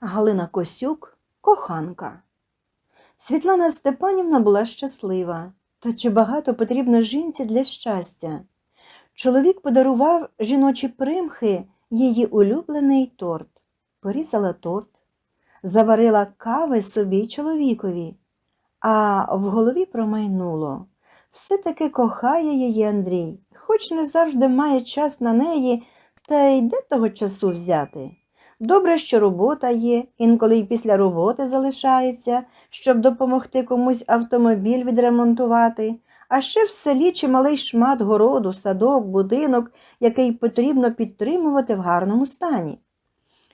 Галина Косюк коханка. Світлана Степанівна була щаслива. Та чи багато потрібно жінці для щастя? Чоловік подарував жіночі примхи її улюблений торт, порізала торт, заварила кави собі чоловікові, а в голові промайнуло. Все-таки кохає її Андрій, хоч не завжди має час на неї, та й де того часу взяти. Добре, що робота є, інколи й після роботи залишається, щоб допомогти комусь автомобіль відремонтувати, а ще в селі чималий шмат городу, садок, будинок, який потрібно підтримувати в гарному стані.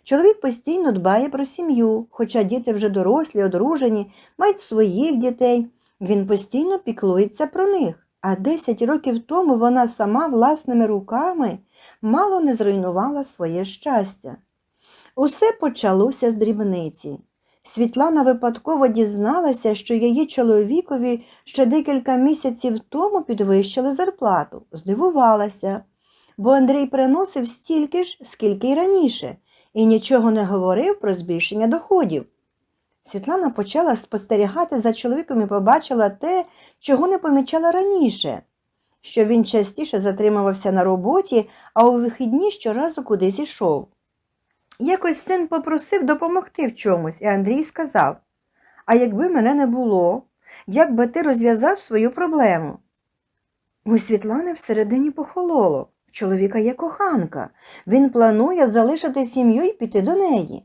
Чоловік постійно дбає про сім'ю, хоча діти вже дорослі, одружені, мають своїх дітей. Він постійно піклується про них. А 10 років тому вона сама власними руками мало не зруйнувала своє щастя. Усе почалося з дрібниці. Світлана випадково дізналася, що її чоловікові ще декілька місяців тому підвищили зарплату. Здивувалася, бо Андрій приносив стільки ж, скільки й раніше, і нічого не говорив про збільшення доходів. Світлана почала спостерігати за чоловіком і побачила те, чого не помічала раніше, що він частіше затримувався на роботі, а у вихідні щоразу кудись ішов. Якось син попросив допомогти в чомусь, і Андрій сказав А якби мене не було, як би ти розв'язав свою проблему? У Світлани всередині похололо. В чоловіка є коханка. Він планує залишити сім'ю і піти до неї.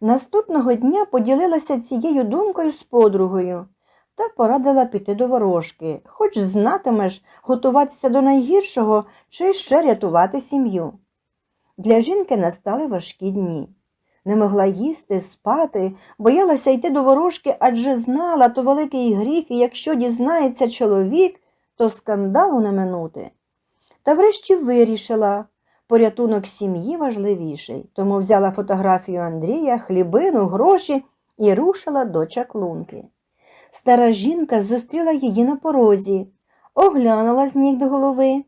Наступного дня поділилася цією думкою з подругою та порадила піти до ворожки, хоч знатимеш готуватися до найгіршого чи ще рятувати сім'ю. Для жінки настали важкі дні. Не могла їсти, спати, боялася йти до ворожки, адже знала то великий гріх, і якщо дізнається чоловік, то скандалу не минути. Та врешті вирішила, порятунок сім'ї важливіший, тому взяла фотографію Андрія, хлібину, гроші і рушила до чаклунки. Стара жінка зустріла її на порозі, оглянула з ніг до голови.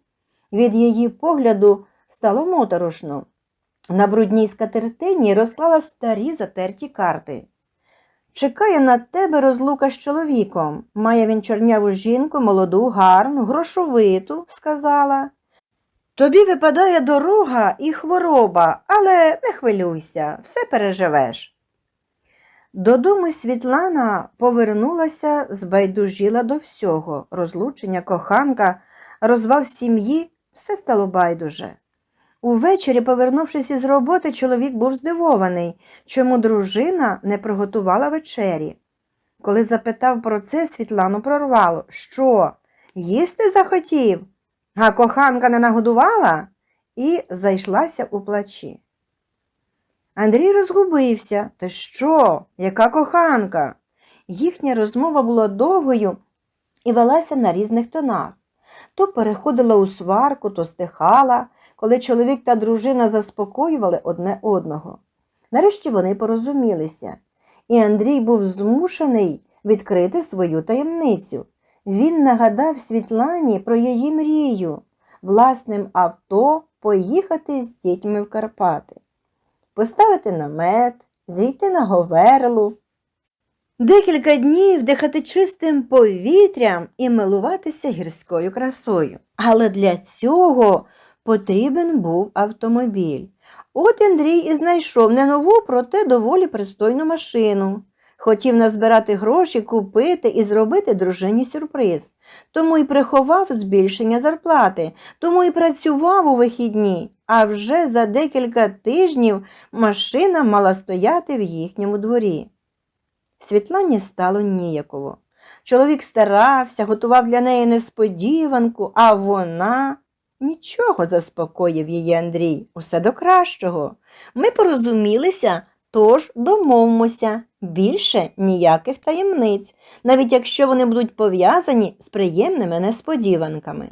Від її погляду стало моторошно. На брудній скатертині розклала старі затерті карти. Чекає на тебе розлука з чоловіком. Має він чорняву жінку, молоду, гарну, грошовиту, сказала. Тобі випадає дорога і хвороба, але не хвилюйся, все переживеш. Додому Світлана повернулася, збайдужіла до всього розлучення, коханка, розвал сім'ї, все стало байдуже. Увечері, повернувшись із роботи, чоловік був здивований, чому дружина не приготувала вечері. Коли запитав про це, Світлану прорвало. Що, їсти захотів? А коханка не нагодувала? І зайшлася у плачі. Андрій розгубився. Та що? Яка коханка? Їхня розмова була довгою і велася на різних тонах. То переходила у сварку, то стихала, коли чоловік та дружина заспокоювали одне одного. Нарешті вони порозумілися, і Андрій був змушений відкрити свою таємницю. Він нагадав Світлані про її мрію власним авто поїхати з дітьми в Карпати, поставити намет, зійти на Говерлу, декілька днів дихати чистим повітрям і милуватися гірською красою. Але для цього потрібен був автомобіль. От Андрій і знайшов не нову, проте доволі пристойну машину. Хотів назбирати гроші, купити і зробити дружині сюрприз. Тому й приховав збільшення зарплати, тому й працював у вихідні, а вже за декілька тижнів машина мала стояти в їхньому дворі. Світлані стало ніяково. Чоловік старався, готував для неї несподіванку, а вона нічого заспокоїв її Андрій, усе до кращого. Ми порозумілися, тож домовимося. Більше ніяких таємниць, навіть якщо вони будуть пов'язані з приємними несподіванками.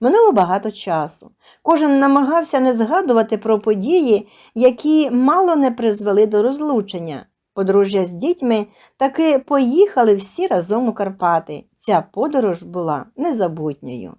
Минуло багато часу. Кожен намагався не згадувати про події, які мало не призвели до розлучення. Подружжя з дітьми таки поїхали всі разом у Карпати. Ця подорож була незабутньою.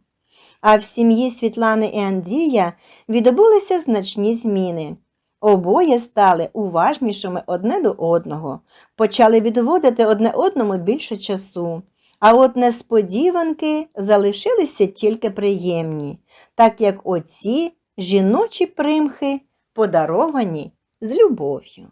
А в сім'ї Світлани і Андрія відбулися значні зміни. Обоє стали уважнішими одне до одного, почали відводити одне одному більше часу. А от несподіванки залишилися тільки приємні, так як оці жіночі примхи подаровані з любов'ю.